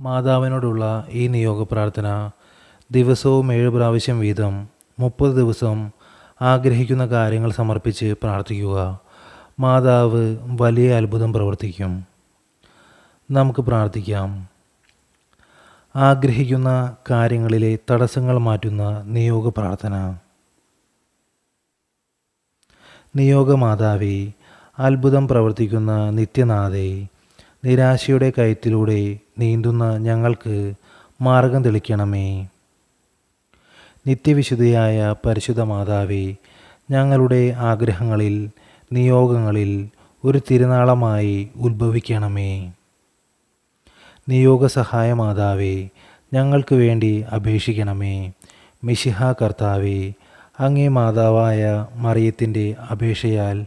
മാതാവിനോടുള്ള ഈ നിയോഗ പ്രാർത്ഥന ദിവസവും ഏഴ് പ്രാവശ്യം വീതം മുപ്പത് ദിവസം ആഗ്രഹിക്കുന്ന കാര്യങ്ങൾ സമർപ്പിച്ച് പ്രാർത്ഥിക്കുക. മാതാവ് വലിയ അത്ഭുതം പ്രവർത്തിക്കും. നമുക്ക് പ്രാർത്ഥിക്കാം. ആഗ്രഹിക്കുന്ന കാര്യങ്ങളിലെ തടസ്സങ്ങൾ മാറ്റുന്ന നിയോഗ പ്രാർത്ഥന നിയോഗ മാതാവി അത്ഭുതം പ്രവർത്തിക്കുന്ന നിത്യനാഥേ നിരാശയുടെ കയറ്റിലൂടെ നീന്തുന്ന ഞങ്ങൾക്ക് മാർഗം തെളിക്കണമേ. നിത്യവിശുദ്ധയായ പരിശുദ്ധ മാതാവേ ഞങ്ങളുടെ ആഗ്രഹങ്ങളിൽ നിയോഗങ്ങളിൽ ഒരു തിരുനാളമായി ഉത്ഭവിക്കണമേ. നിയോഗ സഹായ മാതാവേ ഞങ്ങൾക്ക് വേണ്ടി അപേക്ഷിക്കണമേ. മിശിഹ കർത്താവേ അങ്ങേ മാതാവായ മറിയത്തിന്റെ അപേക്ഷയാൽ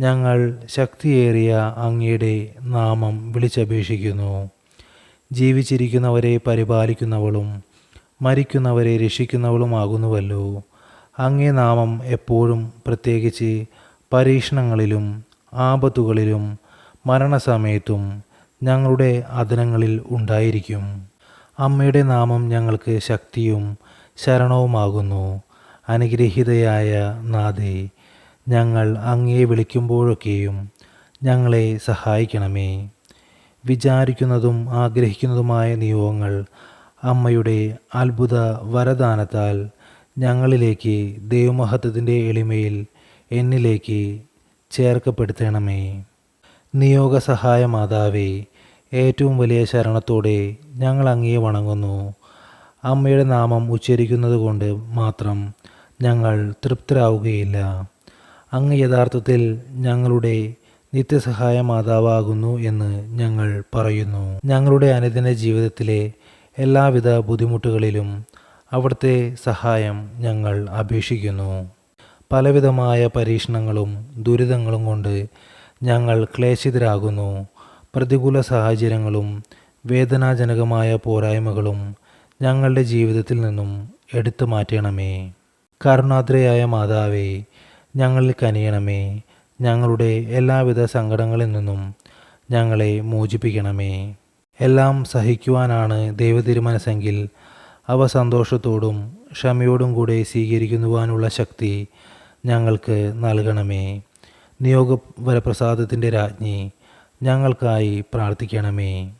ഞങ്ങൾ ശക്തിയേറിയ അങ്ങയുടെ നാമം വിളിച്ചപേക്ഷിക്കുന്നു. ജീവിച്ചിരിക്കുന്നവരെ പരിപാലിക്കുന്നവളും മരിക്കുന്നവരെ രക്ഷിക്കുന്നവളുമാകുന്നുവല്ലോ. അങ്ങേ നാമം എപ്പോഴും പ്രത്യേകിച്ച് പരീക്ഷണങ്ങളിലും ആപത്തുകളിലും മരണസമയത്തും ഞങ്ങളുടെ അദനങ്ങളിൽ ഉണ്ടായിരിക്കും. അമ്മയുടെ നാമം ഞങ്ങൾക്ക് ശക്തിയും ശരണവുമാകുന്നു. അനുഗ്രഹീതയായ നാഥേ ഞങ്ങൾ അങ്ങയെ വിളിക്കുമ്പോഴൊക്കെയും ഞങ്ങളെ സഹായിക്കണമേ. വിചാരിക്കുന്നതും ആഗ്രഹിക്കുന്നതുമായ നിയോഗങ്ങൾ അമ്മയുടെ അത്ഭുത വരദാനത്താൽ ഞങ്ങളിലേക്ക് ദൈവമഹത്വത്തിന്റെ എളിമയിൽ എന്നിലേക്ക് ചേർക്കപ്പെടുത്തണമേ. നിയോഗ സഹായ മാതാവേ ഏറ്റവും വലിയ ശരണത്തോടെ ഞങ്ങൾ അങ്ങേ വണങ്ങുന്നു. അമ്മയുടെ നാമം ഉച്ചരിക്കുന്നത് കൊണ്ട് മാത്രം ഞങ്ങൾ തൃപ്തരാവുകയില്ല. അങ്ങ് യഥാർത്ഥത്തിൽ ഞങ്ങളുടെ നിത്യസഹായ മാതാവാകുന്നു എന്ന് ഞങ്ങൾ പറയുന്നു. ഞങ്ങളുടെ അനുദിന ജീവിതത്തിലെ എല്ലാവിധ ബുദ്ധിമുട്ടുകളിലും അവിടുത്തെ സഹായം ഞങ്ങൾ അപേക്ഷിക്കുന്നു. പലവിധമായ പരീക്ഷണങ്ങളും ദുരിതങ്ങളും കൊണ്ട് ഞങ്ങൾ ക്ലേശിതരാകുന്നു. പ്രതികൂല സാഹചര്യങ്ങളും വേദനാജനകമായ പോരായ്മകളും ഞങ്ങളുടെ ജീവിതത്തിൽ നിന്നും എടുത്തു മാറ്റണമേ. കരുണാദ്രയായ മാതാവേ ഞങ്ങളിൽ കനിയണമേ. ഞങ്ങളുടെ എല്ലാവിധ സങ്കടങ്ങളിൽ നിന്നും ഞങ്ങളെ മോചിപ്പിക്കണമേ. എല്ലാം സഹിക്കുവാനാണ് ദൈവതിരുമനസെങ്കിൽ അവ സന്തോഷത്തോടും ക്ഷമയോടും കൂടെ സ്വീകരിക്കുവാനുള്ള ശക്തി ഞങ്ങൾക്ക് നൽകണമേ. നിയോഗ വരപ്രസാദത്തിന്റെ രാജ്ഞി ഞങ്ങൾക്കായി പ്രാർത്ഥിക്കണമേ.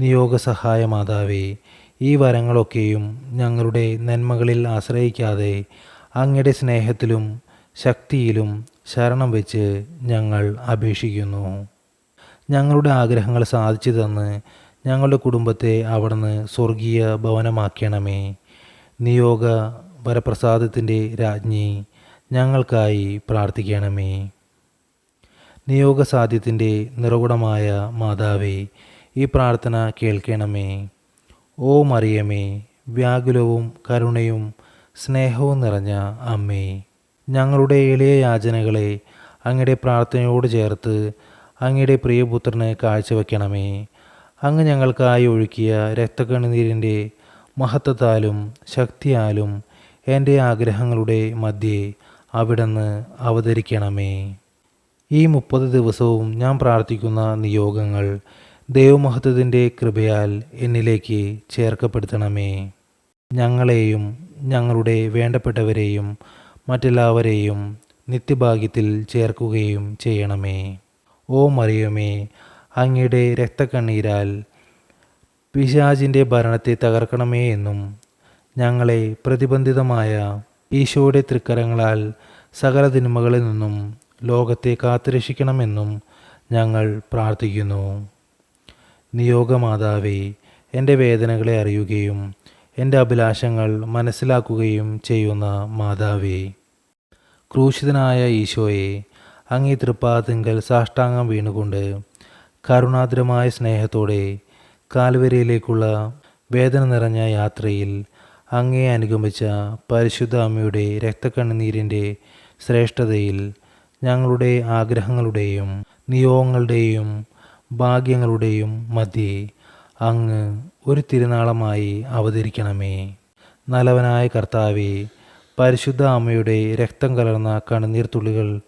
നിയോഗ മാതാവേ ഈ വരങ്ങളൊക്കെയും ഞങ്ങളുടെ നന്മകളിൽ ആശ്രയിക്കാതെ അങ്ങയുടെ സ്നേഹത്തിലും ശക്തിയിലും ശരണം വെച്ച് ഞങ്ങൾ അപേക്ഷിക്കുന്നു. ഞങ്ങളുടെ ആഗ്രഹങ്ങൾ സാധിച്ചു തന്ന് ഞങ്ങളുടെ കുടുംബത്തെ അവിടുന്ന് സ്വർഗീയ ഭവനമാക്കണമേ. നിയോഗ വരപ്രസാദത്തിന്റെ രാജ്ഞി ഞങ്ങൾക്കായി പ്രാർത്ഥിക്കണമേ. നിയോഗസാധ്യത്തിന്റെ നിറകുടമായ മാതാവേ ഈ പ്രാർത്ഥന കേൾക്കണമേ. ഓ മറിയമേ വ്യാകുലവും കരുണയും സ്നേഹവും നിറഞ്ഞ അമ്മേ. ഞങ്ങളുടെ എളിയ യാചനകളെ അങ്ങയുടെ പ്രാർത്ഥനയോട് ചേർത്ത് അങ്ങയുടെ പ്രിയപുത്രനെ കാഴ്ചവെക്കണമേ. അങ്ങ് ഞങ്ങൾക്കായി ഒഴുക്കിയ രക്തക്കണ്ണുനീരിന്റെ മഹത്വത്താലും ശക്തിയാലും എന്റെ ആഗ്രഹങ്ങളുടെ മധ്യേ അവിടുന്ന് അവതരിക്കണമേ. ഈ മുപ്പത് ദിവസവും ഞാൻ പ്രാർത്ഥിക്കുന്ന നിയോഗങ്ങൾ ദൈവമഹത്വത്തിന്റെ കൃപയാൽ എന്നിലേക്ക് ചേർക്കപ്പെടുത്തണമേ. ഞങ്ങളെയും ഞങ്ങളുടെ വേണ്ടപ്പെട്ടവരെയും മറ്റെല്ലാവരെയും നിത്യഭാഗ്യത്തിൽ ചേർക്കുകയും ചെയ്യണമേ. ഓ മറിയമേ അങ്ങയുടെ രക്തക്കണ്ണീരാൽ പിശാജിന്റെ ഭരണത്തെ തകർക്കണമേ എന്നും ഞങ്ങളെ പ്രതിബന്ധിതമായ ഈശോയുടെ തൃക്കരങ്ങളാൽ സകല തിന്മകളിൽ നിന്നും ലോകത്തെ കാത്തുരക്ഷിക്കണമെന്നും ഞങ്ങൾ പ്രാർത്ഥിക്കുന്നു. നിയോഗമാതാവേ എന്റെ വേദനകളെ അറിയുകയും എന്റെ അഭിലാഷങ്ങൾ മനസ്സിലാക്കുകയും ചെയ്യുന്ന മാതാവേ ക്രൂശിതനായ ഈശോയെ അങ്ങേ തൃപ്പാതിങ്കൽ സാഷ്ടാംഗം വീണുകൊണ്ട് കരുണാദ്രമായ സ്നേഹത്തോടെ കാൽവരിയിലേക്കുള്ള വേദന നിറഞ്ഞ യാത്രയിൽ അങ്ങേ അനുഗമിച്ച പരിശുദ്ധ അമ്മയുടെ രക്തക്കണ്ണുനീരിന്റെ ശ്രേഷ്ഠതയിൽ ഞങ്ങളുടെ ആഗ്രഹങ്ങളുടെയും നിയോഗങ്ങളുടെയും ഭാഗ്യങ്ങളുടെയും മധ്യേ അങ്ങ് ഒരു തിരുനാളമായി അവതരിക്കണമേ. നല്ലവനായ കർത്താവെ പരിശുദ്ധ അമ്മയുടെ രക്തം കലർന്ന കണ്ണുനീർത്തുള്ളികൾ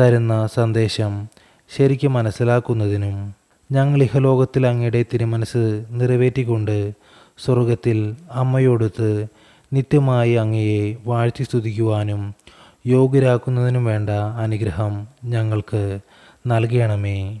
തരുന്ന സന്ദേശം ശരിക്കും മനസ്സിലാക്കുന്നതിനും ഞങ്ങൾ ഇഹലോകത്തിൽ അങ്ങയുടെ തിരുമനസ് നിറവേറ്റിക്കൊണ്ട് സ്വർഗത്തിൽ അമ്മയോടൊത്ത് നിത്യമായി അങ്ങയെ വാഴ്ത്തി സ്തുതിക്കുവാനും യോഗ്യരാക്കുന്നതിനും വേണ്ട അനുഗ്രഹം ഞങ്ങൾക്ക് നൽകണമേ.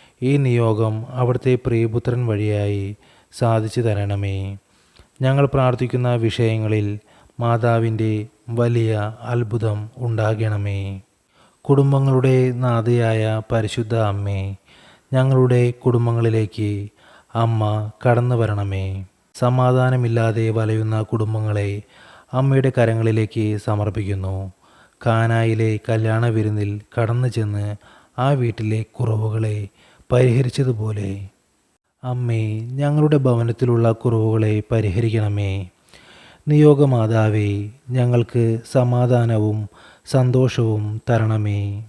ഈ നിയോഗം അവിടുത്തെ പ്രിയപുത്രൻ വഴിയായി സാധിച്ചു തരണമേ. ഞങ്ങൾ പ്രാർത്ഥിക്കുന്ന വിഷയങ്ങളിൽ മാതാവിന്റെ വലിയ അത്ഭുതം ഉണ്ടാകണമേ. കുടുംബങ്ങളുടെ നാഥയായ പരിശുദ്ധ അമ്മേ ഞങ്ങളുടെ കുടുംബങ്ങളിലേക്ക് അമ്മ കടന്നു വരണമേ. സമാധാനമില്ലാതെ വലയുന്ന കുടുംബങ്ങളെ അമ്മയുടെ കരങ്ങളിലേക്ക് സമർപ്പിക്കുന്നു. കാനായിലെ കല്യാണ വിരുന്നിൽ കടന്നു ചെന്ന് ആ വീട്ടിലെ കുറവുകളെ പരിഹരിച്ചതുപോലെ. അമ്മേ ഞങ്ങളുടെ ഭവനത്തിലുള്ള കുറവുകളെ പരിഹരിക്കണമേ. നിയോഗമാതാവേ ഞങ്ങൾക്ക് സമാധാനവും സന്തോഷവും തരണമേ.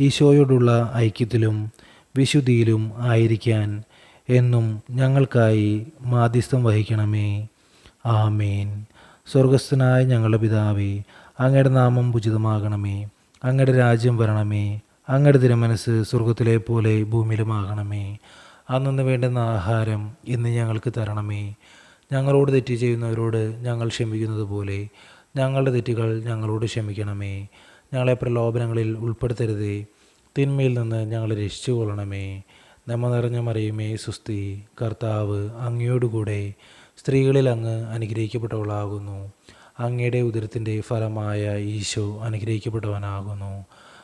ഈശോയോടുള്ള ഐക്യത്തിലും വിശുദ്ധിയിലും ആയിരിക്കാൻ എന്നും ഞങ്ങൾക്കായി മാധ്യസ്ഥം വഹിക്കണമേ. ആമേൻ. സ്വർഗസ്ഥനായ ഞങ്ങളുടെ പിതാവേ അങ്ങയുടെ നാമം ഉചിതമാകണമേ. അങ്ങയുടെ രാജ്യം വരണമേ. അങ്ങയുടെ തിരുമനസ് സ്വർഗത്തിലെ പോലെ ഭൂമിയിലുമാകണമേ. അന്നു വേണ്ടുന്ന ആഹാരം ഇന്ന് ഞങ്ങൾക്ക് തരണമേ. ഞങ്ങളോട് തെറ്റ് ചെയ്യുന്നവരോട് ഞങ്ങൾ ക്ഷമിക്കുന്നത് പോലെ ഞങ്ങളുടെ തെറ്റുകൾ ഞങ്ങളോട് ക്ഷമിക്കണമേ. ഞങ്ങളെ പ്രലോഭനങ്ങളിൽ ഉൾപ്പെടുത്തരുതേ. തിന്മയിൽ നിന്ന് ഞങ്ങളെ രക്ഷിച്ചു കൊള്ളണമേ നമ്മ നിറഞ്ഞ മറിയുമേ സുസ്തി കർത്താവ് അങ്ങയോടുകൂടെ സ്ത്രീകളിൽ അങ്ങ് അനുഗ്രഹിക്കപ്പെട്ടവളാകുന്നു. അങ്ങയുടെ ഉദരത്തിന്റെ ഫലമായ ഈശോ അനുഗ്രഹിക്കപ്പെട്ടവനാകുന്നു.